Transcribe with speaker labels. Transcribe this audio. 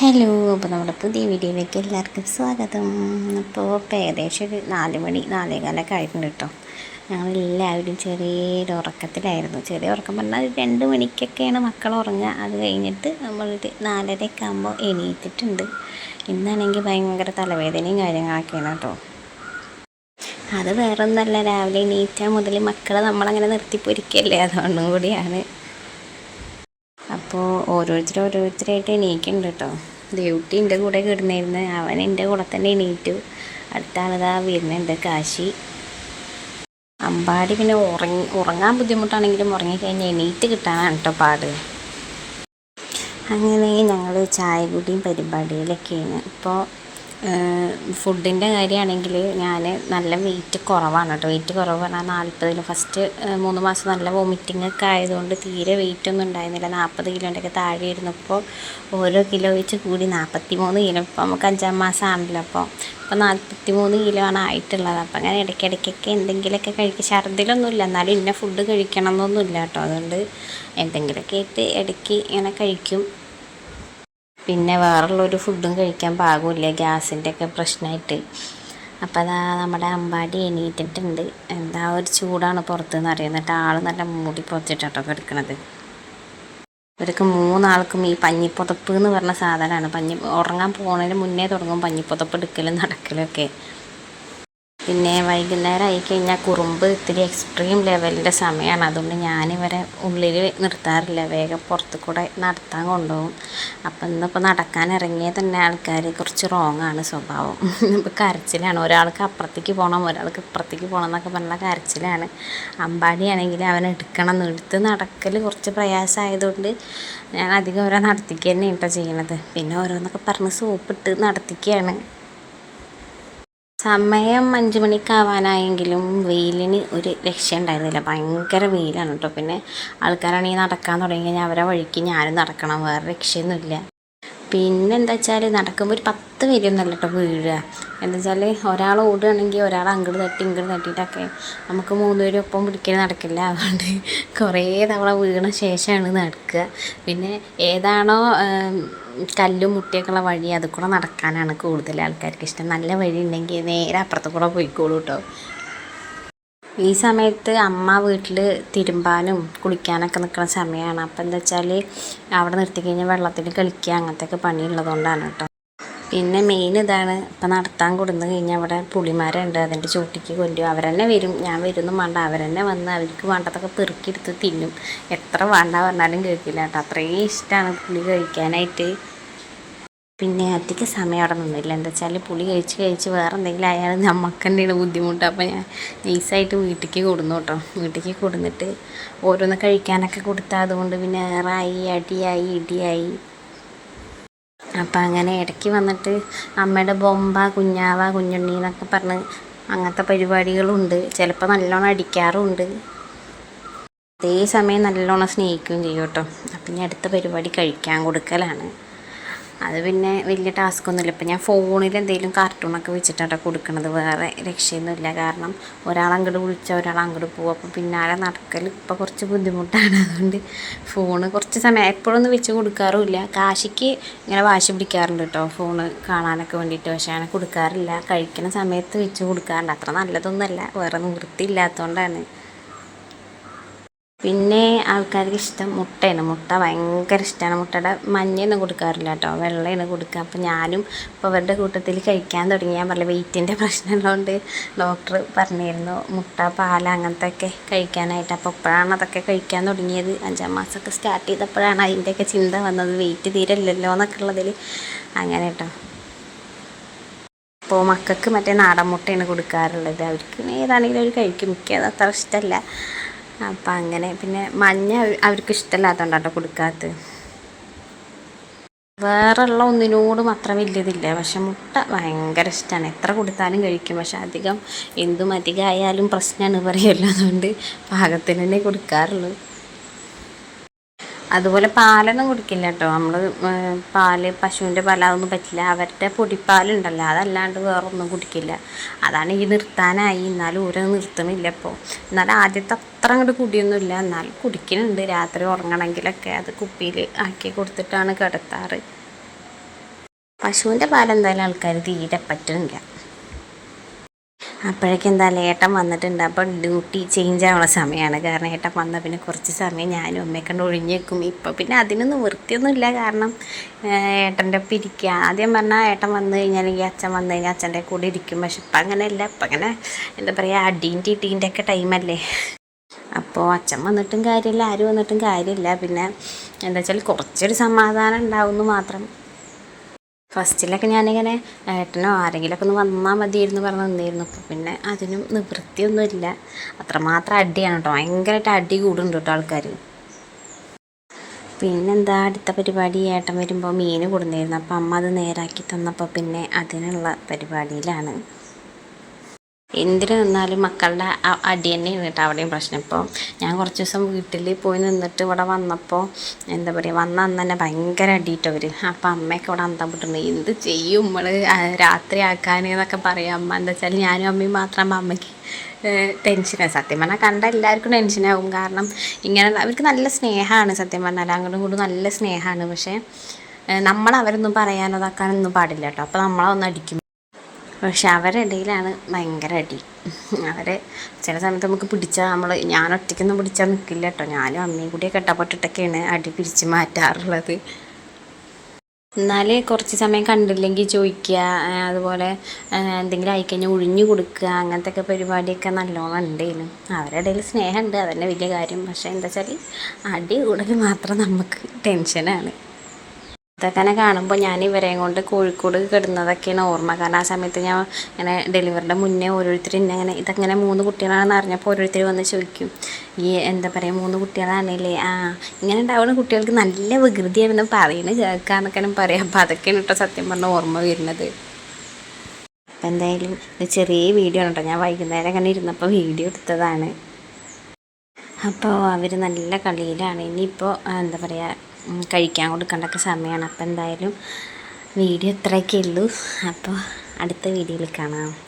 Speaker 1: Hello അപ്പോൾ നമ്മുടെ പുതിയ വീഡിയോയിലേക്ക് എല്ലാവർക്കും സ്വാഗതം. അപ്പോൾ ഇപ്പോൾ ഏകദേശം ഒരു നാല് മണി നാലേകാലൊക്കെ ആയിട്ടുണ്ട് കേട്ടോ. ഞങ്ങളെല്ലാവരും ചെറിയൊരു ഉറക്കത്തിലായിരുന്നു. ചെറിയ ഉറക്കം പറഞ്ഞാൽ ഒരു രണ്ട് മണിക്കൊക്കെയാണ് മക്കൾ ഉറങ്ങുക. അത് കഴിഞ്ഞിട്ട് നമ്മളൊരു നാലരയൊക്കെ ആകുമ്പോൾ എണീറ്റിട്ടുണ്ട്. ഇന്നാണെങ്കിൽ ഭയങ്കര തലവേദനയും കാര്യങ്ങളൊക്കെയാണ് കേട്ടോ. അത് വേറൊന്നല്ല രാവിലെ എണീറ്റാൽ മുതൽ മക്കളെ നമ്മളങ്ങനെ നിർത്തിപ്പൊരിക്കല്ലേ? അതുകൊണ്ടും കൂടിയാണ്. അപ്പോൾ ഓരോരുത്തർ ഓരോരുത്തരായിട്ട് എണീക്കുന്നുണ്ട് കേട്ടോ ദേവുട്ടി എന്റെ കൂടെ കിടന്നിരുന്ന് അവൻ എന്റെ കൂടെ തന്നെ എണീറ്റു. അടുത്ത ആളിതാ വരുന്നുണ്ട് കാശി. അമ്പാടി പിന്നെ ഉറങ്ങി ഉറങ്ങാൻ ബുദ്ധിമുട്ടാണെങ്കിലും ഉറങ്ങിക്കഴിഞ്ഞാൽ എണീറ്റ് കിട്ടാനാണ് കേട്ടോ പാട്. അങ്ങനെ ഞങ്ങൾ ചായ കുടിയും പരിപാടിയിലൊക്കെയാണ് ഇപ്പോൾ ഫുഡിന്റെ കാര്യമാണെങ്കിൽ ഞാൻ നല്ല വെയിറ്റ് കുറവാണ് കേട്ടോ. വെയിറ്റ് കുറവ് പറഞ്ഞാൽ നാൽപ്പതിൽ ഫസ്റ്റ് മൂന്ന് മാസം നല്ല വോമിറ്റിംഗ് ഒക്കെ ആയതുകൊണ്ട് തീരെ വെയിറ്റ് ഒന്നും ഉണ്ടായിരുന്നില്ല. നാൽപ്പത് കിലോന്റെയൊക്കെ താഴെ ഇരുന്നപ്പോൾ ഓരോ കിലോ വെച്ച് കൂടി നാൽപ്പത്തി മൂന്ന് കിലോ ഇപ്പോൾ നമുക്ക് അഞ്ചാം മാസം ആണല്ലോ അപ്പോൾ ഇപ്പോൾ നാൽപ്പത്തി മൂന്ന് കിലോ ആണ് ആയിട്ടുള്ളത്. അപ്പോൾ അങ്ങനെ ഇടയ്ക്കിടയ്ക്കൊക്കെ എന്തെങ്കിലുമൊക്കെ കഴിക്കുക ഛർദിലൊന്നുമില്ല. എന്നാലും ഇന്ന ഫുഡ് കഴിക്കണം എന്നൊന്നുമില്ല കേട്ടോ. അതുകൊണ്ട് എന്തെങ്കിലുമൊക്കെ ആയിട്ട് ഇടയ്ക്ക് ഇങ്ങനെ കഴിക്കും. പിന്നെ വേറുള്ളൊരു ഫുഡും കഴിക്കാൻ പാകമില്ല ഗ്യാസിന്റെ ഒക്കെ പ്രശ്നമായിട്ട് അപ്പോൾ അതാ നമ്മുടെ അമ്പാടി എണീറ്റിട്ടുണ്ട്. എന്താ ഒരു ചൂടാണ് പുറത്തുനിന്ന് അറിയുന്നിട്ട് ആൾ നല്ല മൂടി പൊതിച്ചിട്ടോ കിടക്കണത്. ഇവർക്ക് മൂന്നാൾക്കും ഈ പഞ്ഞിപ്പുതപ്പ് എന്ന് പറഞ്ഞ സാധനമാണ് പഞ്ഞി ഉറങ്ങാൻ പോകുന്നതിന് മുന്നേ തുടങ്ങും പഞ്ഞിപ്പുതപ്പ് എടുക്കലും നടക്കലൊക്കെ. പിന്നെ വൈകുന്നേരം ആയി കഴിഞ്ഞാൽ കുറുമ്പ് ഇത്തിരി എക്സ്ട്രീം ലെവലിന്റെ സമയമാണ് അതുകൊണ്ട് ഞാനിവരെ ഉള്ളിൽ നിർത്താറില്ല. വേഗം പുറത്ത് കൂടെ നടത്താൻ കൊണ്ടുപോകും അപ്പം ഇന്നിപ്പോൾ നടക്കാൻ ഇറങ്ങിയ തന്നെ ആൾക്കാർ കുറച്ച് റോങ് ആണ് സ്വഭാവം. ഇപ്പോൾ കരച്ചിലാണ്. ഒരാൾക്ക് അപ്പുറത്തേക്ക് പോകണം ഒരാൾക്ക് ഇപ്പുറത്തേക്ക് പോകണം എന്നൊക്കെ പറഞ്ഞാൽ കരച്ചിലാണ്. അമ്പാടിയാണെങ്കിൽ അവൻ എടുക്കണം എടുത്ത് നടക്കൽ കുറച്ച് പ്രയാസമായതുകൊണ്ട് ഞാൻ അധികം അവരെ നടത്തിക്കുക തന്നെ ഇപ്പം ചെയ്യണത്. പിന്നെ ഓരോന്നൊക്കെ പറഞ്ഞ് സോപ്പിട്ട് നടത്തിക്കുകയാണ് സമയം അഞ്ച് മണിക്കാവാനായെങ്കിലും വെയിലിന് ഒരു രക്ഷ ഉണ്ടായിരുന്നില്ല ഭയങ്കര വെയിലാണ് കേട്ടോ പിന്നെ ആൾക്കാരാണെങ്കിൽ നടക്കാൻ തുടങ്ങി കഴിഞ്ഞാൽ അവരെ വഴിക്ക് ഞാനും നടക്കണം. വേറെ രക്ഷയൊന്നുമില്ല. പിന്നെ എന്താ വെച്ചാൽ നടക്കുമ്പോൾ ഒരു പത്ത് പേരൊന്നല്ല കേട്ടോ വീഴുക എന്താ വെച്ചാൽ ഒരാൾ ഓടുകയാണെങ്കിൽ ഒരാൾ അങ്ങോട്ട് തട്ടി ഇങ്ങോട്ട് തട്ടിയിട്ടൊക്കെ നമുക്ക് മൂന്ന് പേരും ഒപ്പം പിടിക്കൽ നടക്കില്ല. അതുകൊണ്ട് കുറേ തവണ വീണ ശേഷമാണ് നടക്കുക. പിന്നെ ഏതാണോ കല്ലും മുട്ടിയൊക്കെ ഉള്ള വഴി അത് കൂടെ നടക്കാനാണ് കൂടുതൽ ആൾക്കാർക്ക് ഇഷ്ടം. നല്ല വഴി ഉണ്ടെങ്കിൽ നേരെ അപ്പുറത്ത് കൂടെ പോയിക്കോളൂ കേട്ടോ ഈ സമയത്ത് അമ്മ വീട്ടിൽ തിരുമ്പാനും കുളിക്കാനൊക്കെ നിൽക്കുന്ന സമയമാണ് അപ്പം എന്താ വെച്ചാൽ അവിടെ നിർത്തി കഴിഞ്ഞാൽ വെള്ളത്തിൽ കളിക്കുക അങ്ങനത്തെയൊക്കെ പണിയുള്ളതുകൊണ്ടാണ് കേട്ടോ. പിന്നെ മെയിൻ ഇതാണ് ഇപ്പം നടത്താൻ കൊടുന്നു കഴിഞ്ഞാൽ അവിടെ പുളിമാരുണ്ട് അതിന്റെ ചൂട്ടിക്ക് കൊല്ലും അവരെന്നെ വരും. ഞാൻ വരുന്നു വേണ്ട അവരെന്നെ വന്ന് അവർക്ക് വേണ്ടതൊക്കെ പെറുക്കിയെടുത്ത് തിന്നും. എത്ര വേണ്ട പറഞ്ഞാലും കേൾക്കില്ല കേട്ടോ. അത്രയും ഇഷ്ടമാണ് പുളി കഴിക്കാനായിട്ട്. പിന്നെ അധിക സമയം അവിടെ നിന്നില്ല. എന്താ വെച്ചാൽ പുളി കഴിച്ച് കഴിച്ച് വേറെ എന്തെങ്കിലും ആയാലും നമുക്ക് തന്നെയാണ് ബുദ്ധിമുട്ട്. അപ്പോൾ ഞാൻ നൈസായിട്ട് വീട്ടിലേക്ക് കൊടുന്നു കേട്ടോ. വീട്ടിലേക്ക് കൊടുന്നിട്ട് ഓരോന്ന് കഴിക്കാനൊക്കെ കൊടുത്താൽ അതുകൊണ്ട് പിന്നെ ഏറായി അടിയായി ഇടിയായി. അപ്പം അങ്ങനെ ഇടയ്ക്ക് വന്നിട്ട് അമ്മയുടെ ബൊമ്പ കുഞ്ഞാവ കുഞ്ഞുണ്ണി എന്നൊക്കെ പറഞ്ഞ് അങ്ങനത്തെ പരിപാടികളുണ്ട്. ചിലപ്പോൾ നല്ലോണം അടിക്കാറുമുണ്ട് അതേ സമയം നല്ലോണം സ്നേഹിക്കുകയും ചെയ്യും കേട്ടോ. അപ്പം ഇനി അടുത്ത പരിപാടി കഴിക്കാൻ കൊടുക്കലാണ്. അത് പിന്നെ വലിയ ടാസ്ക് ഒന്നുമില്ല. ഇപ്പം ഞാൻ ഫോണിൽ എന്തെങ്കിലും കാർട്ടൂണൊക്കെ വെച്ചിട്ടാണ് കൊടുക്കുന്നത് വേറെ രക്ഷയൊന്നുമില്ല. കാരണം ഒരാൾ അങ്ങോട്ട് വിളിച്ചാൽ ഒരാൾ അങ്ങോട്ട് പോകും അപ്പം പിന്നാലെ നടക്കൽ ഇപ്പോൾ കുറച്ച് ബുദ്ധിമുട്ടാണ്. അതുകൊണ്ട് ഫോണ് കുറച്ച് സമയം എപ്പോഴൊന്നും വെച്ച് കൊടുക്കാറുമില്ല. കാശിക്ക് ഇങ്ങനെ വാശി പിടിക്കാറുണ്ട് കേട്ടോ. ഫോണ് കാണാനൊക്കെ വേണ്ടിയിട്ട്. പക്ഷേ അങ്ങനെ കൊടുക്കാറില്ല. കഴിക്കുന്ന സമയത്ത് വെച്ച് കൊടുക്കാറുണ്ട് അത്ര നല്ലതൊന്നുമല്ല. വേറെ നിവൃത്തിയില്ലാത്തതുകൊണ്ടാണ്. പിന്നെ ആൾക്കാർക്ക് ഇഷ്ടം മുട്ടയാണ്. മുട്ട ഭയങ്കര ഇഷ്ടമാണ് മുട്ടയുടെ മഞ്ഞയൊന്നും കൊടുക്കാറില്ല കേട്ടോ. വെള്ളയാണ് കൊടുക്കുക. അപ്പോൾ ഞാനും ഇപ്പോൾ അവരുടെ കൂട്ടത്തിൽ കഴിക്കാൻ തുടങ്ങി. ഞാൻ പറഞ്ഞു വെയിറ്റിന്റെ പ്രശ്നമുള്ളതുകൊണ്ട് ഡോക്ടർ പറഞ്ഞിരുന്നു മുട്ട പാൽ അങ്ങനത്തെ ഒക്കെ കഴിക്കാനായിട്ട്. അപ്പോൾ ഇപ്പോഴാണ് അതൊക്കെ കഴിക്കാൻ തുടങ്ങിയത്. അഞ്ചാം മാസമൊക്കെ സ്റ്റാർട്ട് ചെയ്തപ്പോഴാണ് അതിന്റെയൊക്കെ ചിന്ത വന്നത്. വെയിറ്റ് തീരല്ലല്ലോ എന്നൊക്കെ ഉള്ളതിൽ. അങ്ങനെ കേട്ടോ. അപ്പോൾ മക്കൾക്ക് മറ്റേ നാടൻ മുട്ടയാണ് കൊടുക്കാറുള്ളത്. അവർക്ക് ഏതാണെങ്കിലും അവർ കഴിക്കും. മിക്കത് അത്ര ഇഷ്ടമല്ല. അപ്പം അങ്ങനെ പിന്നെ മഞ്ഞ അവർക്ക് ഇഷ്ടമല്ലാത്തതുകൊണ്ട് കേട്ടോ കൊടുക്കാത്ത വേറെയുള്ള ഒന്നിനോടും അത്ര വലിയതില്ല. പക്ഷെ മുട്ട ഭയങ്കര ഇഷ്ടമാണ് എത്ര കൊടുത്താലും കഴിക്കും. പക്ഷെ അധികം എന്തും അധികമായാലും പ്രശ്നമാണ് പറയുമല്ലോ അതുകൊണ്ട് പാകത്തിന് തന്നെ കൊടുക്കാറുള്ളൂ. അതുപോലെ പാലൊന്നും കുടിക്കില്ല കേട്ടോ നമ്മൾ പാൽ പശുവിന്റെ പാൽ അതൊന്നും പറ്റില്ല. അവരുടെ പൊടിപ്പാലുണ്ടല്ലോ. അതല്ലാണ്ട് വേറെ ഒന്നും കുടിക്കില്ല. അതാണ് ഈ നിർത്താനായി. എന്നാലും ഓരോ നിർത്തണില്ല ഇപ്പോൾ എന്നാലും ആദ്യത്തെ അത്ര അങ്ങോട്ട് കുടിയൊന്നുമില്ല. എന്നാലും കുടിക്കുന്നുണ്ട് രാത്രി ഉറങ്ങണമെങ്കിലൊക്കെ അത് കുപ്പിയിൽ ആക്കി കൊടുത്തിട്ടാണ് കിടത്താറ്. പശുവിന്റെ പാലെന്തായാലും ആൾക്കാർ തീരെ പറ്റുന്നില്ല അപ്പോഴേക്കും എന്തായാലും ഏട്ടൻ വന്നിട്ടുണ്ട്. അപ്പോൾ ഡ്യൂട്ടി ചേഞ്ച് ആവുന്ന സമയമാണ്. കാരണം ഏട്ടൻ വന്ന പിന്നെ കുറച്ച് സമയം ഞാനും അമ്മയെ കണ്ട് ഒഴിഞ്ഞേക്കും ഇപ്പോൾ പിന്നെ അതിനൊന്നും വൃത്തിയൊന്നുമില്ല. കാരണം ഏട്ടന്റെ ഒപ്പം ഇരിക്കുക. ആദ്യം പറഞ്ഞാൽ ഏട്ടൻ വന്നു കഴിഞ്ഞാൽ ഈ അച്ഛൻ വന്നു കഴിഞ്ഞാൽ അച്ഛന്റെ കൂടെ ഇരിക്കും. പക്ഷെ ഇപ്പം അങ്ങനെയല്ല. ഇപ്പം അങ്ങനെ എന്താ പറയുക അടീന്റെ ഇടീന്റെ ഒക്കെ ടൈമല്ലേ അപ്പോൾ അച്ഛൻ വന്നിട്ടും കാര്യമില്ല. ആരും വന്നിട്ടും കാര്യമില്ല. പിന്നെ എന്താ വെച്ചാൽ കുറച്ചൊരു സമാധാനം ഉണ്ടാവുമെന്ന് മാത്രം ഫസ്റ്റിലൊക്കെ ഞാനിങ്ങനെ ഏട്ടനോ ആരെങ്കിലുമൊക്കെ ഒന്ന് വന്നാൽ മതിയായിരുന്നു പറഞ്ഞ് നിന്നിരുന്നു. അപ്പോൾ പിന്നെ അതിനും നിവൃത്തിയൊന്നുമില്ല. അത്രമാത്രം അടിയാണ് കേട്ടോ ഭയങ്കരമായിട്ട് അടി കൂടുന്നുണ്ട് കേട്ടോ ആൾക്കാർ പിന്നെന്താ അടുത്ത പരിപാടി ഏട്ടൻ വരുമ്പോൾ മീൻ കൊടുന്നിരുന്നു. അപ്പോൾ അമ്മ അത് നേരാക്കി തന്നപ്പോൾ പിന്നെ അതിനുള്ള പരിപാടിയിലാണ്. എന്തിനു നിന്നാലും മക്കളുടെ അടി തന്നെയാണ് കേട്ടോ അവിടെയും പ്രശ്നം. ഇപ്പോൾ ഞാൻ കുറച്ച് ദിവസം വീട്ടിൽ പോയി നിന്നിട്ട് ഇവിടെ വന്നപ്പോൾ എന്താ പറയുക വന്ന അന്ന് തന്നെ ഭയങ്കര അടിയിട്ടോ അവർ അപ്പോൾ അമ്മയൊക്കെ ഇവിടെ അന്തം വിട്ടുണ്ട് എന്ത് ചെയ്യും നമ്മൾ രാത്രി ആക്കാൻ എന്നൊക്കെ പറയും അമ്മ. എന്താ വെച്ചാൽ ഞാനും അമ്മയും മാത്രമാകുമ്പോൾ അമ്മയ്ക്ക് ടെൻഷനാണ് സത്യം പറഞ്ഞാൽ കണ്ട എല്ലാവർക്കും ടെൻഷനാകും കാരണം ഇങ്ങനെ അവർക്ക് നല്ല സ്നേഹമാണ് സത്യം പറഞ്ഞാൽ അങ്ങോട്ടും ഇങ്ങോട്ടും നല്ല സ്നേഹമാണ് പക്ഷേ നമ്മൾ അവരൊന്നും പറയാനോ അതാക്കാനൊന്നും പാടില്ല കേട്ടോ. അപ്പോൾ നമ്മളൊന്നും അടിക്കും പക്ഷെ അവരുടെ ഇടയിലാണ് ഭയങ്കര അടി. അവരെ ചില സമയത്ത് നമുക്ക് പിടിച്ചാൽ നമ്മൾ ഞാൻ ഒറ്റയ്ക്കൊന്നും പിടിച്ചാൽ നിൽക്കില്ല കേട്ടോ ഞാനും അമ്മയും കൂടി കെട്ടപ്പെട്ടിട്ടൊക്കെയാണ് അടി പിരിച്ച് മാറ്റാറുള്ളത്. എന്നാൽ കുറച്ച് സമയം കണ്ടില്ലെങ്കിൽ ചോദിക്കുക അതുപോലെ എന്തെങ്കിലും ആയിക്കഴിഞ്ഞാൽ ഒഴിഞ്ഞു കൊടുക്കുക അങ്ങനത്തെ പരിപാടിയൊക്കെ നല്ലോണം ഉണ്ടേനു അവരുടെ ഇടയിൽ സ്നേഹമുണ്ട് അതന്നെ വലിയ കാര്യം. പക്ഷേ എന്താ വെച്ചാൽ അടി കൂടുതൽ മാത്രം നമുക്ക് ടെൻഷനാണ്. ഇതൊക്കെ കാണുമ്പോൾ ഞാൻ ഇവരെയും കൊണ്ട് കോഴിക്കോട് കിടന്നതൊക്കെയാണ് ഓർമ്മ. കാരണം ആ സമയത്ത് ഞാൻ ഇങ്ങനെ ഡെലിവറിയുടെ മുന്നേ ഓരോരുത്തർ എന്നെ അങ്ങനെ ഇതങ്ങനെ മൂന്ന് കുട്ടികളാണെന്ന് അറിഞ്ഞപ്പോൾ ഓരോരുത്തർ വന്ന് ചോദിക്കും ഈ എന്താ പറയുക മൂന്ന് കുട്ടികളാണല്ലേ? ആ ഇങ്ങനെ ഉണ്ടാവുന്ന കുട്ടികൾക്ക് നല്ല വികൃതിയാണെന്ന് പറയുന്നത് കേൾക്കാന്നൊക്കെ പറയാം. അപ്പോൾ അതൊക്കെയാണ് കേട്ടോ സത്യം പറഞ്ഞ ഓർമ്മ വരുന്നത്. അപ്പം എന്തായാലും ഇത് ചെറിയ വീഡിയോ ആണ് കേട്ടോ. ഞാൻ വൈകുന്നേരം അങ്ങനെ ഇരുന്നപ്പോൾ വീഡിയോ എടുത്തതാണ്. അപ്പോൾ അവർ നല്ല കളിയിലാണ്. ഇനിയിപ്പോൾ എന്താ പറയുക കഴിക്കാൻ കൊടുക്കേണ്ടൊക്കെ സമയമാണ്. അപ്പോൾ എന്തായാലും വീഡിയോ ഇത്രയൊക്കെ ഉള്ളൂ. അപ്പോൾ അടുത്ത വീഡിയോയിൽ കാണാം.